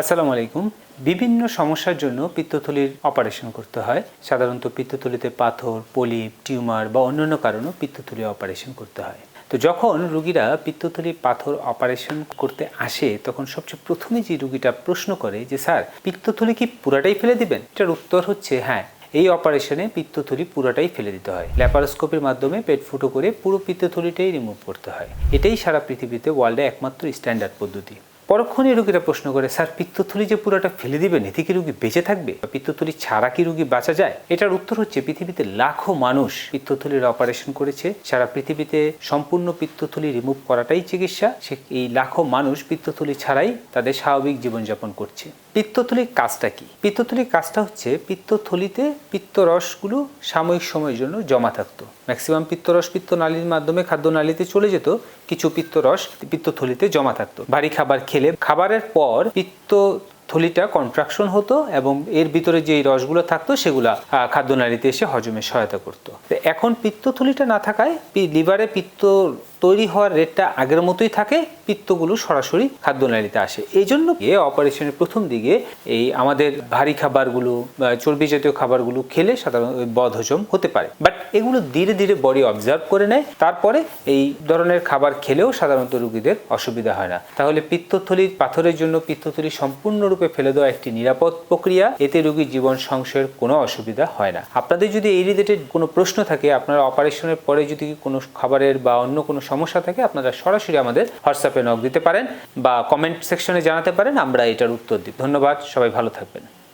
আসসালামু আলাইকুম। বিভিন্ন সমস্যার জন্য পিত্তথলির অপারেশন করতে হয়। সাধারণত পিত্তথলিতে পাথর, পলিপ, টিউমার বা অন্যান্য কারণেও পিত্তথলি অপারেশন করতে হয়। তো যখন রুগীরা পিত্তথলি পাথর অপারেশন করতে আসে, তখন সবচেয়ে প্রথমে যে রুগীটা প্রশ্ন করে যে, স্যার, পিত্তথলি কি পুরাটাই ফেলে দিবেন? এটার উত্তর হচ্ছে হ্যাঁ এই অপারেশনে পিত্তথলি পুরোটাই ফেলে দিতে হয়। ল্যাপারোস্কোপির মাধ্যমে পেট ফুটো করে পুরো পিত্তথলিটাই রিমুভ করতে হয়। এটাই সারা পৃথিবীতে ওয়ার্ল্ডে একমাত্র স্ট্যান্ডার্ড পদ্ধতি। পরক্ষণে রুগীরা প্রশ্ন করে, স্যার, পিত্তথলি যে পুরোটা ফেলে দিবে নেতি কি রুগী বেঁচে থাকবে? বা পিত্তথলি ছাড়া কি রুগী বাঁচা যায়? এটার উত্তর হচ্ছে পৃথিবীতে লাখো মানুষ পিত্তথলির অপারেশন করেছে। সারা পৃথিবীতে সম্পূর্ণ পিত্তথলি রিমুভ করাটাই চিকিৎসা। সে এই লাখো মানুষ পিত্তথলি ছাড়াই তাদের স্বাভাবিক জীবনযাপন করছে। পিত্তথলির কাজটা কি? পিত্তথলির কাজটা হচ্ছে পিত্তথলিতে পিত্তরসগুলো সাময়িক সময়ের জন্য জমা থাকতো। ম্যাক্সিমাম পিত্তরস পিত্তনালীর মাধ্যমে খাদ্য খাদ্যনালীতে চলে যেত, কিছু পিত্তরস পিত্তথলিতে জমা থাকতো। ভারী খাবার খেলে খাবারের পর পিত্ত থলিটা কন্ট্রাকশন হতো এবং এর ভিতরে যে রসগুলো থাকতো সেগুলা খাদ্যনালীতে এসে হজমে সহায়তা করতো। এখন পিত্তথলিটা না থাকায় লিভারে পিত্ত তৈরি হওয়ার রেটটা আগের মতোই থাকে, পিত্তগুলো সরাসরি খাদ্যনালীতে আসে। এই জন্য অপারেশনের প্রথম দিকে এই আমাদের ভারী খাবারগুলো চর্বি জাতীয় খাবারগুলো খেলে সাধারণত বদহজম হতে পারে। বাট এগুলো ধীরে ধীরে বডি অবজার্ভ করে নেয়, তারপরে এই ধরনের খাবার খেলেও সাধারণত রুগীদের অসুবিধা হয় না। তাহলে পিত্তথলির পাথরের জন্য পিত্তথলি সম্পূর্ণরূপে ফেলে দেওয়া একটি নিরাপদ প্রক্রিয়া, এতে রোগীর জীবন সংশয়ের কোনো অসুবিধা হয় না। আপনাদের যদি এই রিলেটেড কোনো প্রশ্ন থাকে, আপনারা অপারেশনের পরে যদি কোনো খাবারের বা অন্য কোনো সমস্যা থাকে, আপনারা সরাসরি আমাদের হোয়াটসঅ্যাপে নক দিতে পারেন বা কমেন্ট সেকশনে জানাতে পারেন, আমরা এটার উত্তর দিই। ধন্যবাদ, সবাই ভালো থাকবেন।